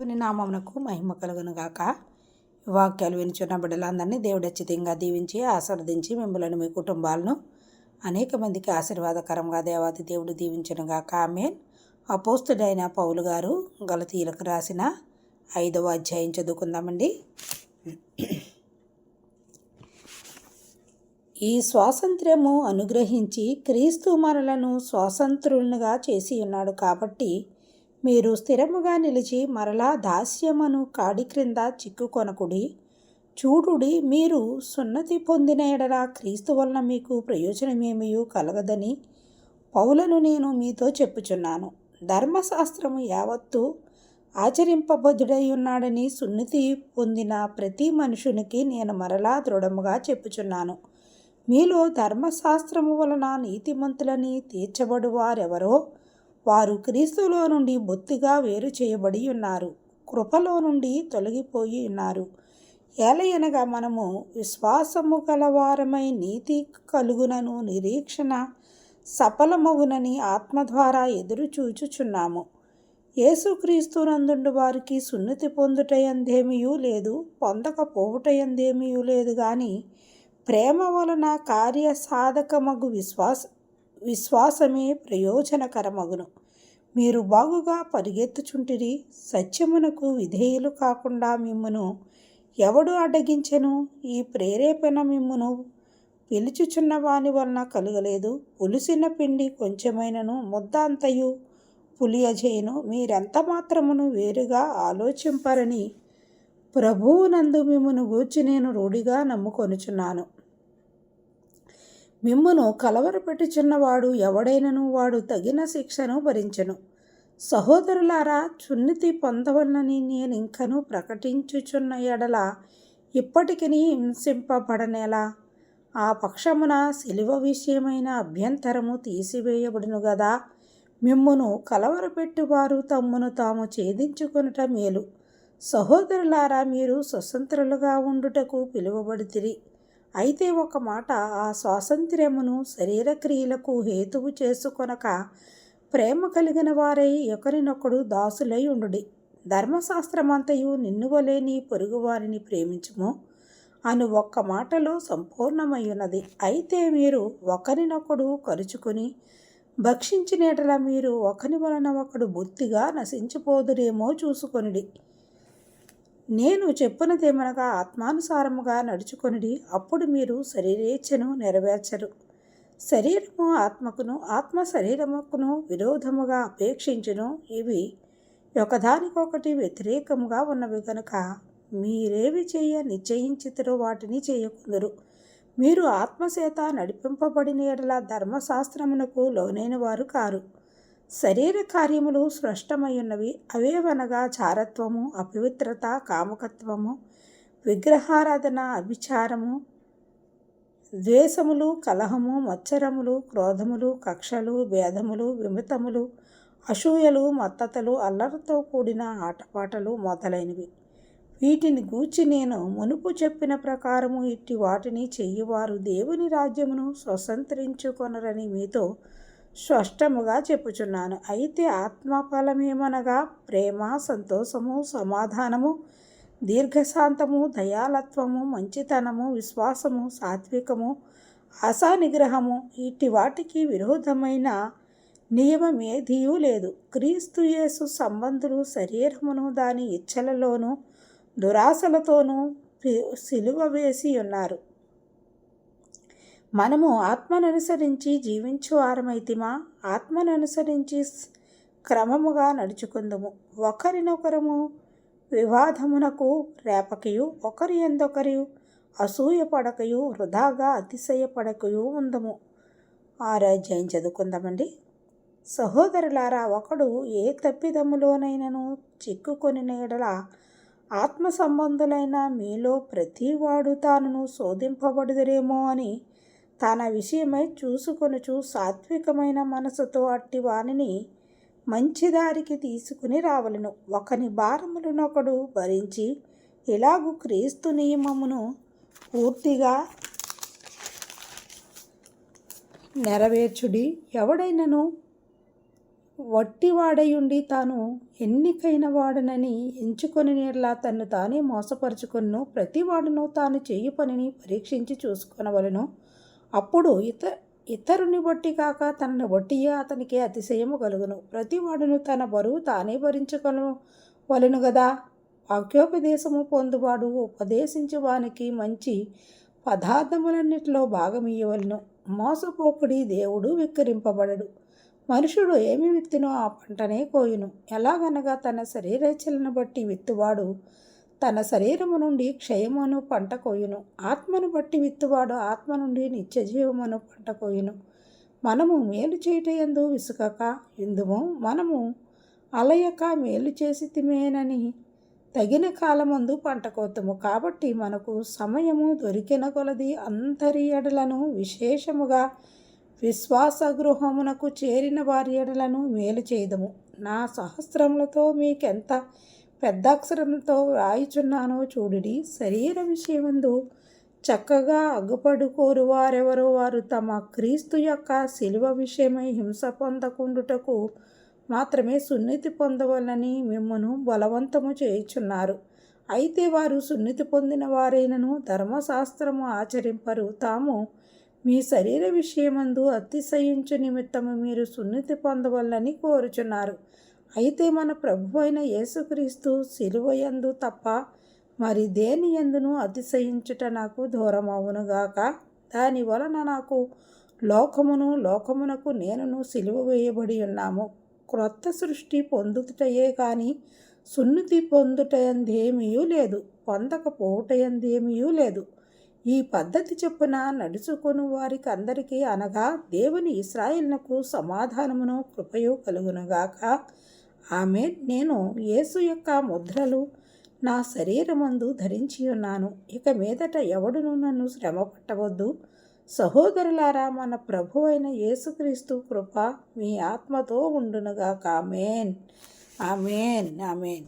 దేవుని నామమునకు మహిమ కలుగును గాక. వాక్యాలు వినిచున్న బిడ్డలందరినీ దేవుడు ఖచ్చితంగా దీవించి ఆశీర్వదించి మిమ్మల్ని మీ కుటుంబాలను అనేక మందికి ఆశీర్వాదకరంగా దేవాది దేవుడు దీవించను గాక. ఆమెన్. అపోస్తుడైన పౌలు గారు గలతీయులకు రాసిన ఐదవ అధ్యాయం చదువుకుందామండి. ఈ స్వాతంత్ర్యము అనుగ్రహించి క్రీస్తు మనలను స్వాతంత్రులుగా చేసి ఉన్నాడు కాబట్టి మీరు స్థిరముగా నిలిచి మరలా దాస్యమను కాడి క్రింద చిక్కుకొనకుడి. చూడుడి మీరు సున్నతి పొందిన ఎడల క్రీస్తు వలన మీకు ప్రయోజనమేమీ కలగదని పౌలను నేను మీతో చెప్పుచున్నాను. ధర్మశాస్త్రము యావత్తు ఆచరింపబద్ధుడై ఉన్నాడని సున్నతి పొందిన ప్రతి మనుషునికి నేను మరలా దృఢముగా చెప్పుచున్నాను. మీలో ధర్మశాస్త్రము వలన నీతిమంతులని తీర్చబడు వారెవరో వారు క్రీస్తులో నుండి బొత్తిగా వేరు చేయబడి ఉన్నారు కృపలో నుండి తొలగిపోయి ఉన్నారు. ఏలయనగా మనము విశ్వాసము గలవారమై నీతి కలుగునను నిరీక్షణ సఫలమగునని ఆత్మ ద్వారా ఎదురు చూచుచున్నాము. యేసుక్రీస్తునందుండు వారికి సున్నతి పొందుటయందేమీ లేదు పొందకపోవుటయందేమీ లేదు కానీ ప్రేమ వలన కార్య సాధకమగు విశ్వాస విశ్వాసమే ప్రయోజనకరమగును. మీరు బాగుగా పరిగెత్తుచుంటిరి. సత్యమునకు విధేయులు కాకుండా మిమ్మును ఎవడు అడ్డగించెను? ఈ ప్రేరేపణ మిమ్మును పిలుచుచున్న వాని వలన కలగలేదు. పులిసిన పిండి కొంచెమైనను ముద్ద అంతయు పులియజేయను. మీరెంత మాత్రమును వేరుగా ఆలోచింపరని ప్రభువునందు మిమ్మును గూర్చి నేను రూఢిగా నమ్ముకొనుచున్నాను. మిమ్మును కలవరపెట్టుచున్నవాడు ఎవడైనను వాడు తగిన శిక్షను భరించను. సహోదరులారా చున్నితి పొందవలనని నేను ఇంకను ప్రకటించుచున్న ఎడల ఇప్పటికీ హింసింపబడనేలా? ఆ పక్షమున శిలువ విషయమైన అభ్యంతరము తీసివేయబడును గదా? మిమ్మును కలవరపెట్టువారు తమ్మును తాము ఛేదించుకొనుట మేలు. సహోదరులారా మీరు స్వతంత్రులుగా ఉండుటకు పిలువబడితిరి. అయితే ఒక మాట ఆ స్వాతంత్ర్యమును శరీరక్రియలకు హేతువు చేసుకొనక ప్రేమ కలిగిన వారై ఒకరినొకడు దాసులై ఉండుడి. ధర్మశాస్త్రమంతయు నిన్ను వలె నీ పొరుగువారిని ప్రేమించుము అను ఒక్క మాటలో సంపూర్ణమయ్యున్నది. అయితే మీరు ఒకరినొకడు కరుచుకుని భక్షించినేటలా మీరు ఒకరి వలన ఒకడు బొత్తిగా నశించిపోదురేమో చూసుకొనిడి. నేను చెప్పునదేమనగా ఆత్మానుసారముగా నడుచుకొనిడి అప్పుడు మీరు శరీరేచ్ఛను నెరవేర్చరు. శరీరము ఆత్మకును ఆత్మ శరీరముకును విరోధముగా అపేక్షించును. ఇవి ఒకదానికొకటి వ్యతిరేకముగా ఉన్నవి కనుక మీరేవి చేయ నిశ్చయించితరో వాటిని చేయకుందరు. మీరు ఆత్మచేత నడిపింపబడిన ఎడల ధర్మశాస్త్రమునకు లోనైన వారు కారు. శరీర కార్యములు స్పష్టమైనవి అవేవనగా చారత్వము అపవిత్రత కామకత్వము విగ్రహారాధన అభిచారము ద్వేషములు కలహము మచ్చరములు క్రోధములు కక్షలు భేదములు విమితములు అసూయలు మత్తతలు అల్లరితో కూడిన ఆటపాటలు మొదలైనవి. వీటిని గూర్చి నేను మునుపు చెప్పిన ప్రకారము ఇట్టి వాటిని చెయ్యివారు దేవుని రాజ్యమును స్వతంత్రించుకొనరని మీతో స్పష్టముగా చెప్పుచున్నాను. అయితే ఆత్మఫలమేమనగా ప్రేమ సంతోషము సమాధానము దీర్ఘశాంతము దయాలత్వము మంచితనము విశ్వాసము సాత్వికము ఆశా నిగ్రహము ఇట్టి వాటికి విరోధమైన నియమమేదియూ లేదు. క్రీస్తు యేసు సంబంధులు శరీరమును దాని ఇచ్చలలోనూ దురాశలతోనూ సిలువ వేసి ఉన్నారు. మనము ఆత్మను అనుసరించి జీవించు వారమైతిమా? ఆత్మను అనుసరించి క్రమముగా నడుచుకుందుము. ఒకరినొకరము వివాదమునకు రేపకయు ఒకరి ఎందొకరు అసూయ పడకయు వృధాగా అతిశయపడకయు ఉందము. ఆరాధ్యం చదువుకుందామండి? సహోదరులారా ఒకడు ఏ తప్పిదములోనైనను చిక్కుకొని నేడల ఆత్మ సంబంధులైన మీలో ప్రతివాడు తానును శోధింపబడుదురేమో అని తన విషయమై చూసుకొనుచు సాత్వికమైన మనసుతో అట్టి వానిని మంచిదారికి తీసుకుని రావలను. ఒకని భారములనొకడు భరించి ఇలాగు క్రీస్తు నియమమును పూర్తిగా నెరవేర్చుడి. ఎవడైనను వట్టివాడయుండి తాను ఎన్నికైన వాడనని ఎంచుకొని నేర్లా తన్ను తానే మోసపరుచుకొను ప్రతివాడును తాను చేయు పనిని పరీక్షించి చూసుకొనవలను. అప్పుడు ఇత ఇతరుని బట్టి కాక తనని బట్టియే అతనికి అతిశయము కలుగును. ప్రతివాడును తన బరువు తానే భరించుకొను వలెను గదా. వాక్యోపదేశము పొందువాడు ఉపదేశించు వానికి మంచి పదార్థములన్నిటిలో భాగమియ్యవలను మోసపోకుడి దేవుడు విక్రింపబడడు మనుషుడు ఏమి విత్తినో ఆ పంటనే కోయును. ఎలాగనగా తన శరీరేచ్ఛలను బట్టి విత్తువాడు తన శరీరము నుండి క్షయమును పంట కోయును ఆత్మను బట్టి విత్తువాడు ఆత్మ నుండి నిత్యజీవమును పంట కోయును మనము మేలు చేయటయందు ఎందు విసుకక ఎందుము మనము అలయక మేలు చేసి తిమేనని తగిన కాలమందు పంట కోతము కాబట్టి మనకు సమయము దొరికిన కొలది అంతరి ఎడలను విశేషముగా విశ్వాస గృహమునకు చేరిన వారి ఎడలను మేలు చేయదము. నా సహస్రములతో మీకెంత పెద్ద అక్షరంతో వ్రాయిచున్నానో చూడుడి. శరీర విషయమందు చక్కగా అగ్గుపడుకోరు వారెవరో వారు తమ క్రీస్తు యొక్క శిలువ విషయమై హింస పొందకుండుటకు మాత్రమే సున్నితి పొందవలని మిమ్మను బలవంతము చేయుచున్నారు. అయితే వారు సున్నితి పొందిన వారైనను ధర్మశాస్త్రము ఆచరింపరు. తాము మీ శరీర విషయమందు అతిశయించు నిమిత్తము మీరు సున్నితి పొందవలని కోరుచున్నారు. అయితే మన ప్రభు అయిన యేసుక్రీస్తు సిలువయందు తప్ప మరి దేని ఎందును అతిశయించుట నాకు దూరమవునుగాక దాని వలన నాకు లోకమును లోకమునకు నేనును సిలువ వేయబడి ఉన్నాము. క్రొత్త సృష్టి పొందుటయే కానీ సున్నితి పొందుటయందేమీయూ లేదు. పొందకపోవటయందేమీ లేదు. ఈ పద్ధతి చొప్పున నడుచుకొని వారికి అందరికీ అనగా దేవుని ఇస్రాయిల్నకు సమాధానమును కృపయు కలుగునుగాక ఆమె నేను యేసు యొక్క ముద్రలు నా శరీరమందు ధరించి ఉన్నాను. ఇక మీదట ఎవడును నన్ను శ్రమ పట్టవద్దు సహోదరులారా మన ప్రభు అయిన యేసుక్రీస్తు కృప మీ ఆత్మతో ఉండునుగాక. ఆమెన్. ఆమెన్. ఆమెన్.